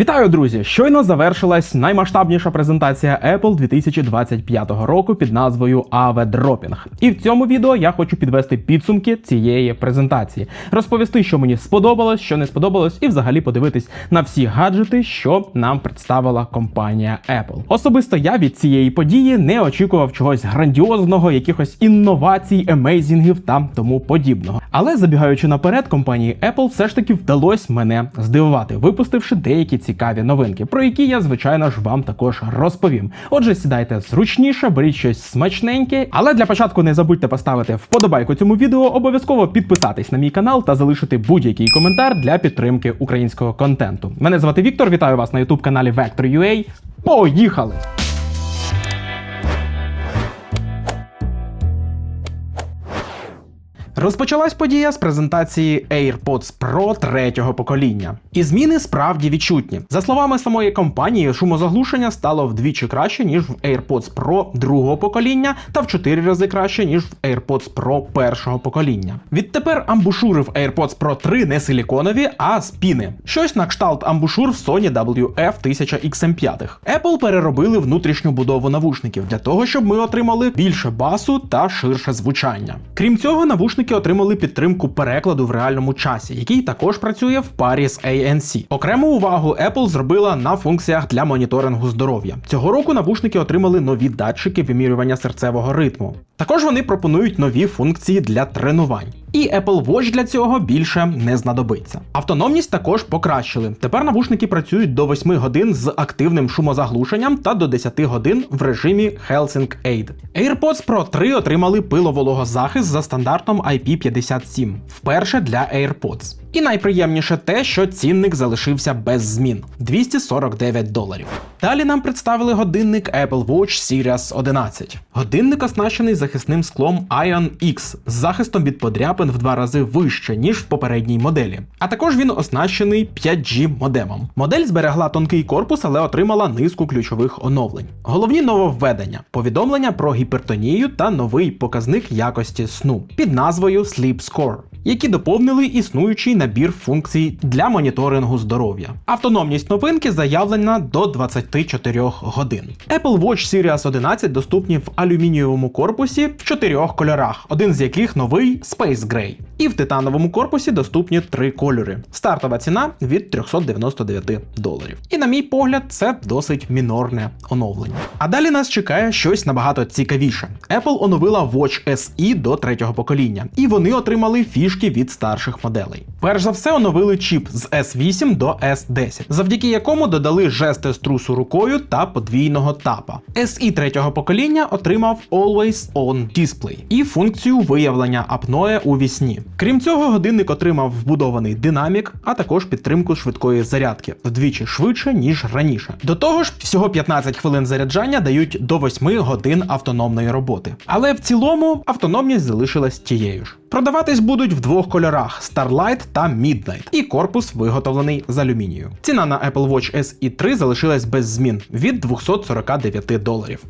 Вітаю, друзі! Щойно завершилась наймасштабніша презентація Apple 2025 року під назвою AV Dropping. І в цьому відео я хочу підвести підсумки цієї презентації, розповісти, що мені сподобалось, що не сподобалось, і взагалі подивитись на всі гаджети, що нам представила компанія Apple. Особисто я від цієї події не очікував чогось грандіозного, якихось інновацій, емейзінгів та тому подібного. Але забігаючи наперед, компанії Apple все ж таки вдалося мене здивувати, випустивши деякі цікаві новинки, про які я, звичайно ж, вам також розповім. Отже, сідайте зручніше, беріть щось смачненьке. Але для початку не забудьте поставити вподобайку цьому відео, обов'язково підписатись на мій канал та залишити будь-який коментар для підтримки українського контенту. Мене звати Віктор, вітаю вас на youtube каналі Vector.ua. Поїхали! Розпочалась подія з презентації AirPods Pro третього покоління. І зміни справді відчутні. За словами самої компанії, шумозаглушення стало вдвічі краще, ніж в AirPods Pro другого покоління, та в 4 рази краще, ніж в AirPods Pro першого покоління. Відтепер амбушури в AirPods Pro 3 не силіконові, а з піни. Щось на кшталт амбушур в Sony WF-1000XM5. Apple переробили внутрішню будову навушників для того, щоб ми отримали більше басу та ширше звучання. Крім цього, навушники отримали підтримку перекладу в реальному часі, який також працює в парі з ANC. Окрему увагу Apple зробила на функціях для моніторингу здоров'я. Цього року навушники отримали нові датчики вимірювання серцевого ритму. Також вони пропонують нові функції для тренувань. І Apple Watch для цього більше не знадобиться. Автономність також покращили. Тепер навушники працюють до 8 годин з активним шумозаглушенням та до 10 годин в режимі Helsing Aid. AirPods Pro 3 отримали пиловологозахист за стандартом IP57, вперше для AirPods. І найприємніше те, що цінник залишився без змін 249 доларів. Далі нам представили годинник Apple Watch Series 11. Годинник оснащений захисним склом Ion X з захистом від подряпин в два рази вище, ніж в попередній моделі. А також він оснащений 5G модемом. Модель зберегла тонкий корпус, але отримала низку ключових оновлень. Головні нововведення: повідомлення про гіпертонію та новий показник якості сну під назвою Sleep Score які доповнили існуючий набір функцій для моніторингу здоров'я. Автономність новинки заявлена до 24 годин. Apple Watch Series 11 доступні в алюмінієвому корпусі в чотирьох кольорах, один з яких новий Space Gray. І в титановому корпусі доступні три кольори. Стартова ціна від 399 доларів. І на мій погляд, це досить мінорне оновлення. А далі нас чекає щось набагато цікавіше. Apple оновила Watch SE до третього покоління, і вони отримали фішки від старших моделей. Перш за все, оновили чіп з S8 до S10, завдяки якому додали жести струсу рукою та подвійного тапа. SE третього покоління отримав Always On Display і функцію виявлення апноe у вісні. Крім цього, годинник отримав вбудований динамік, а також підтримку швидкої зарядки вдвічі швидше, ніж раніше. До того ж, всього 15 хвилин заряджання дають до 8 годин автономної роботи. Але в цілому автономність залишилась тією ж. Продаватись будуть в двох кольорах: Starlight та Midnight, і корпус виготовлений з алюмінію. Ціна на Apple Watch SE 3 залишилась без змін від 249 доларів.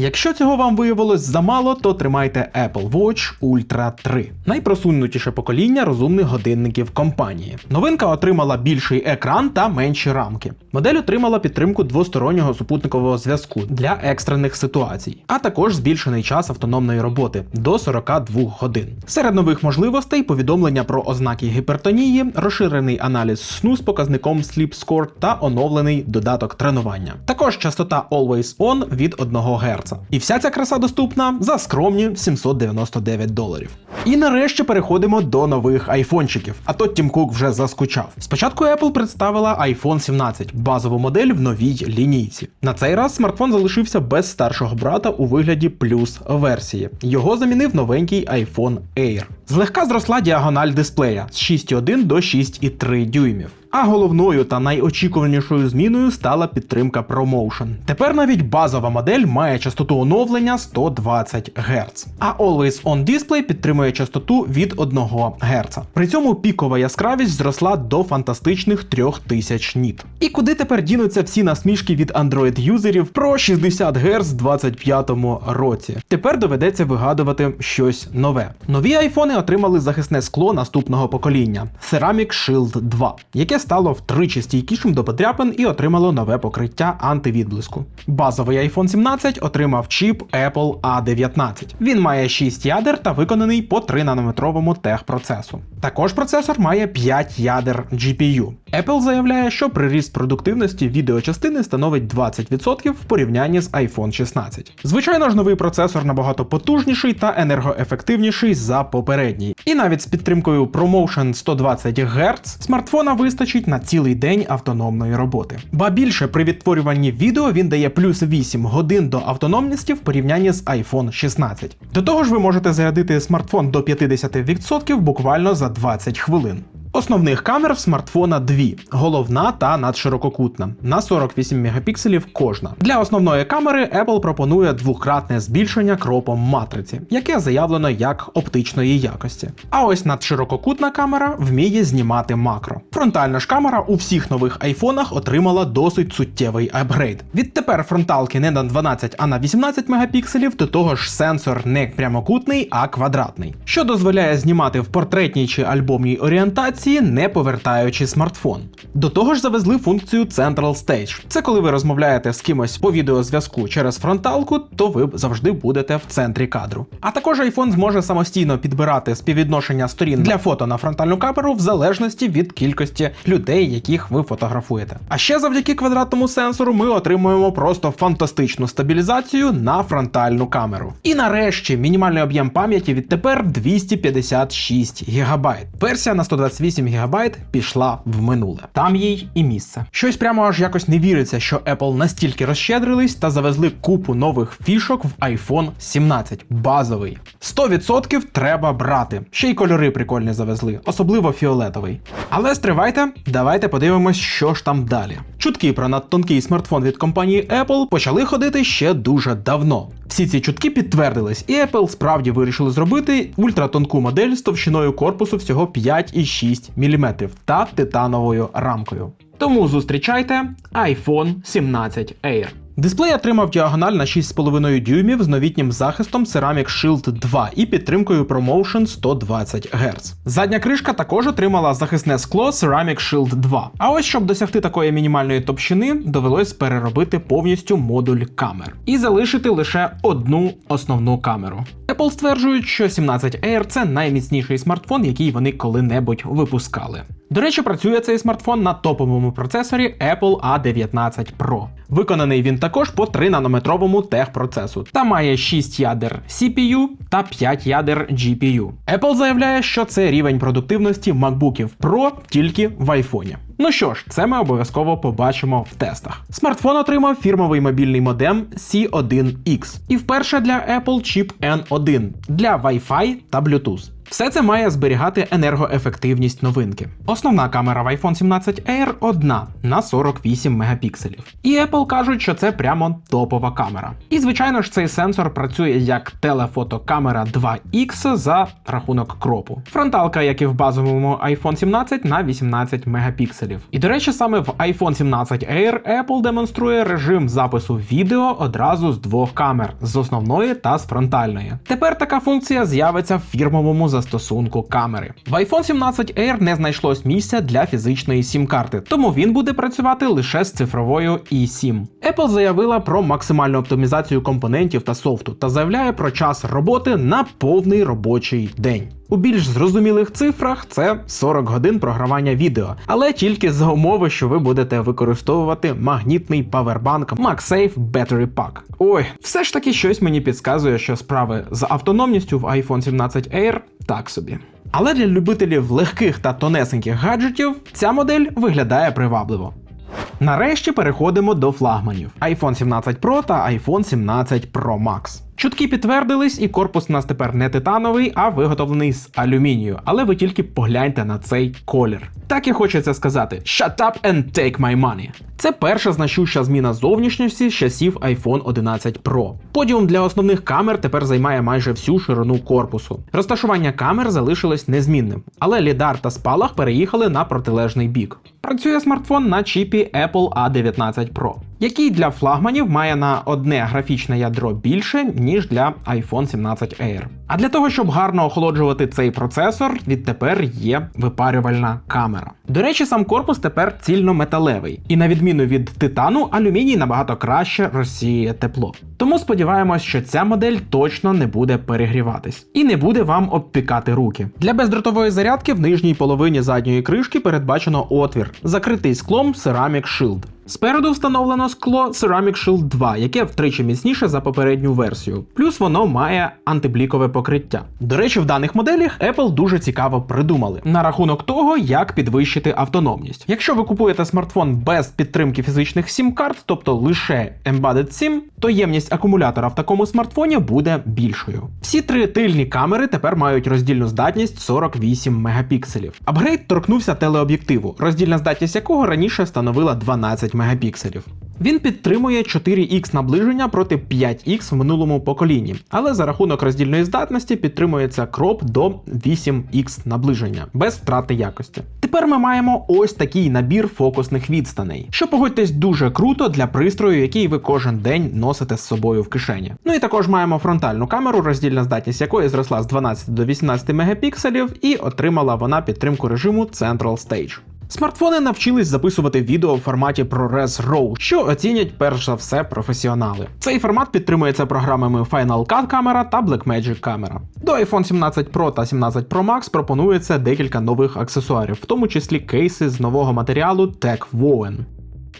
Якщо цього вам виявилось замало, то тримайте Apple Watch Ultra 3. Найпросунутіше покоління розумних годинників компанії. Новинка отримала більший екран та менші рамки. Модель отримала підтримку двостороннього супутникового зв'язку для екстрених ситуацій, а також збільшений час автономної роботи до 42 годин. Серед нових можливостей повідомлення про ознаки гіпертонії, розширений аналіз сну з показником Sleep Score та оновлений додаток тренування. Також частота Always On від 1 Гц. І вся ця краса доступна за скромні 799 доларів. І нарешті переходимо до нових айфончиків, а то Тім Кук вже заскучав. Спочатку Apple представила iPhone 17, базову модель в новій лінійці. На цей раз смартфон залишився без старшого брата у вигляді плюс версії. Його замінив новенький iPhone Air. Злегка зросла діагональ дисплея з 6,1 до 6,3 дюймів. А головною та найочікуванішою зміною стала підтримка ProMotion. Тепер навіть базова модель має частоту оновлення 120 Гц. А Always On Display підтримує частоту від 1 Гц. При цьому пікова яскравість зросла до фантастичних 3000 ніт. І куди тепер дінуться всі насмішки від Android-юзерів про 60 Гц в 25-му році? Тепер доведеться вигадувати щось нове. Нові айфони отримали захисне скло наступного покоління Ceramic Shield 2, яке стало втричі стійкішим до подряпин і отримало нове покриття антивідблиску. Базовий iPhone 17 отримав чіп Apple A19. Він має 6 ядер та виконаний по 3 нанометровому техпроцесу. Також процесор має 5 ядер GPU. Apple заявляє, що приріст продуктивності відеочастини становить 20% в порівнянні з iPhone 16. Звичайно ж, новий процесор набагато потужніший та енергоефективніший за попередній. І навіть з підтримкою ProMotion 120 Гц смартфона вистачить на цілий день автономної роботи. Ба більше при відтворюванні відео він дає плюс 8 годин до автономності в порівнянні з iPhone 16. До того ж, ви можете зарядити смартфон до 50% буквально за 20 хвилин. Основних камер в смартфона дві: головна та надширококутна на 48 мегапікселів кожна. Для основної камери Apple пропонує двократне збільшення кропом матриці, яке заявлено як оптичної якості. А ось надширококутна камера вміє знімати макро. Фронтальна ж камера у всіх нових айфонах отримала досить суттєвий апгрейд. Відтепер фронталки не на 12, а на 18 мегапікселів, до того ж сенсор не прямокутний, а квадратний, що дозволяє знімати в портретній чи альбомній орієнтації не повертаючи смартфон. До того ж завезли функцію Central Stage. Це коли ви розмовляєте з кимось по відеозв'язку через фронталку, то ви завжди будете в центрі кадру. А також iPhone зможе самостійно підбирати співвідношення сторін для фото на фронтальну камеру в залежності від кількості людей, яких ви фотографуєте. А ще завдяки квадратному сенсору ми отримуємо просто фантастичну стабілізацію на фронтальну камеру. І нарешті мінімальний об'єм пам'яті відтепер 256 ГБ. Версія на 128 ГБ пішла в минуле. Там їй і місце. Щось прямо аж якось не віриться, що Apple настільки розщедрились та завезли купу нових фішок в iPhone 17. Базовий. 100% треба брати. Ще й кольори прикольні завезли, особливо фіолетовий. Але стривайте, давайте подивимось, що ж там далі. Чутки про надтонкий смартфон від компанії Apple почали ходити ще дуже давно. Всі ці чутки підтвердились, і Apple справді вирішили зробити ультратонку модель з товщиною корпусу всього 5,6 мм та титановою рамкою. Тому зустрічайте iPhone 17 Air. Дисплей отримав діагональ на 6,5 дюймів з новітнім захистом Ceramic Shield 2 і підтримкою ProMotion 120 Гц. Задня кришка також отримала захисне скло Ceramic Shield 2. А ось щоб досягти такої мінімальної товщини, довелось переробити повністю модуль камер і залишити лише одну основну камеру. Apple стверджують, що 17 Air це найміцніший смартфон, який вони коли-небудь випускали. До речі, працює цей смартфон на топовому процесорі Apple A19 Pro. Виконаний він також по 3 нанометровому техпроцесу та має 6 ядер CPU та 5 ядер GPU. Apple заявляє, що це рівень продуктивності MacBookів Pro тільки в айфоні. Ну що ж, це ми обов'язково побачимо в тестах. Смартфон отримав фірмовий мобільний модем C1X і вперше для Apple чіп N1 для Wi-Fi та Bluetooth. Все це має зберігати енергоефективність новинки. Основна камера в iPhone 17 Air одна на 48 мегапікселів. І Apple кажуть, що це прямо топова камера. І звичайно ж, цей сенсор працює як телефотокамера 2X за рахунок кропу. Фронталка, як і в базовому iPhone 17 на 18 мегапікселів. І до речі, саме в iPhone 17 Air Apple демонструє режим запису відео одразу з двох камер з основної та з фронтальної. Тепер така функція з'явиться в фірмовому застосунку камери. В iPhone 17 Air не знайшлось місця для фізичної сім-карти, тому він буде працювати лише з цифровою eSIM. Apple заявила про максимальну оптимізацію компонентів та софту та заявляє про час роботи на повний робочий день. У більш зрозумілих цифрах це 40 годин програвання відео, але тільки за умови, що ви будете використовувати магнітний павербанк MagSafe Battery Pack. Ой, все ж таки щось мені підказує, що справи з автономністю в iPhone 17 Air так собі. Але для любителів легких та тонесеньких гаджетів ця модель виглядає привабливо. Нарешті переходимо до флагманів iPhone 17 Pro та iPhone 17 Pro Max. Чутки підтвердились, і корпус у нас тепер не титановий, а виготовлений з алюмінію. Але ви тільки погляньте на цей колір. Так і хочеться сказати: Shut up and take my money. Це перша значуща зміна зовнішності з часів iPhone 11 Pro. Подіум для основних камер тепер займає майже всю ширину корпусу. Розташування камер залишилось незмінним, але лідар та спалах переїхали на протилежний бік. Працює смартфон на чіпі Apple A19 Pro. Який для флагманів має на одне графічне ядро більше, ніж для iPhone 17 Air. А для того, щоб гарно охолоджувати цей процесор, відтепер є випарювальна камера. До речі, сам корпус тепер цільнометалевий, і на відміну від титану, алюміній набагато краще розсіює тепло. Тому сподіваємось, що ця модель точно не буде перегріватись і не буде вам обпікати руки. Для бездротової зарядки в нижній половині задньої кришки передбачено отвір, закритий склом Ceramic Shield. Спереду встановлено скло Ceramic Shield 2, яке втричі міцніше за попередню версію. Плюс воно має антиблікове покриття. До речі, в даних моделях Apple дуже цікаво придумали на рахунок того, як підвищити автономність. Якщо ви купуєте смартфон без підтримки фізичних сім-карт, тобто лише Embedded SIM, то ємність акумулятора в такому смартфоні буде більшою. Всі три тильні камери тепер мають роздільну здатність 48 мегапікселів. Апгрейд торкнувся телеоб'єктиву, роздільна здатність якого раніше становила 12 мегапікселів. Він підтримує 4х наближення проти 5х в минулому поколінні, але за рахунок роздільної здатності підтримується кроп до 8х наближення без втрати якості. Тепер ми маємо ось такий набір фокусних відстаней, що погодьтесь дуже круто для пристрою, який ви кожен день носите з собою в кишені. Ну і також маємо фронтальну камеру, роздільна здатність якої зросла з 12 до 18 мегапікселів, і отримала вона підтримку режиму Central Stage. Смартфони навчились записувати відео в форматі ProRes RAW, що оцінять перш за все професіонали. Цей формат підтримується програмами Final Cut Camera та Blackmagic камера. До iPhone 17 Pro та 17 Pro Max пропонується декілька нових аксесуарів, в тому числі кейси з нового матеріалу Tech Woven.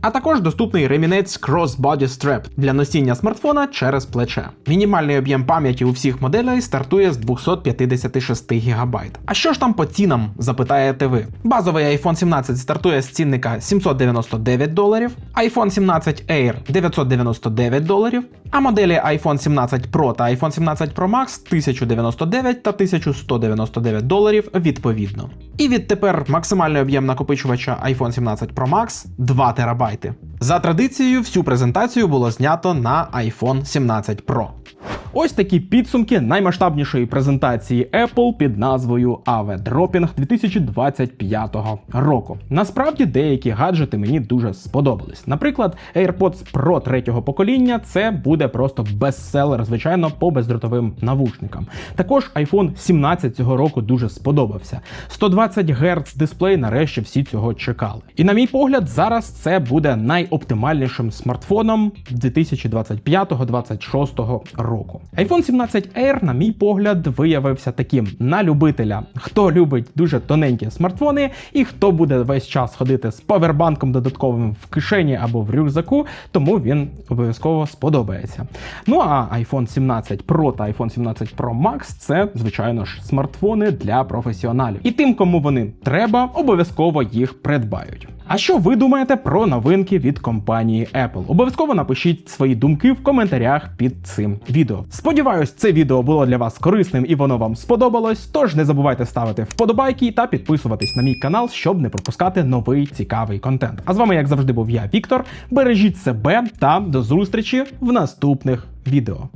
А також доступний ремінець Crossbody Strap для носіння смартфона через плече. Мінімальний об'єм пам'яті у всіх моделей стартує з 256 ГБ. А що ж там по цінам? запитаєте ви. Базовий iPhone 17 стартує з цінника 799 доларів, iPhone 17 Air 999 доларів, а моделі iPhone 17 Pro та iPhone 17 Pro Max 1099 та 1199 доларів відповідно. І відтепер максимальний об'єм накопичувача iPhone 17 Pro Max 2 терабайти. За традицією, всю презентацію було знято на iPhone 17 Pro. Ось такі підсумки наймасштабнішої презентації Apple під назвою AV Dropping 2025 року. Насправді деякі гаджети мені дуже сподобались. Наприклад, AirPods Pro третього покоління це буде просто бестселер, звичайно, по бездротовим навушникам. Також iPhone 17 цього року дуже сподобався. 120 Гц дисплей, нарешті всі цього чекали. І на мій погляд, зараз це буде найоптимальнішим смартфоном 2025-2026 року. iPhone 17 Air, на мій погляд, виявився таким на любителя, хто любить дуже тоненькі смартфони, і хто буде весь час ходити з павербанком додатковим в кишені або в рюкзаку, тому він обов'язково сподобається. Ну а iPhone 17 Pro та iPhone 17 Pro Max це, звичайно ж, смартфони для професіоналів. І тим, кому вони треба, обов'язково їх придбають. А що ви думаєте про новинки від компанії Apple? Обов'язково напишіть свої думки в коментарях під цим відео. Сподіваюсь, це відео було для вас корисним і воно вам сподобалось. Тож не забувайте ставити вподобайки та підписуватись на мій канал, щоб не пропускати новий цікавий контент. А з вами, як завжди, був я, Віктор. Бережіть себе та до зустрічі в наступних відео.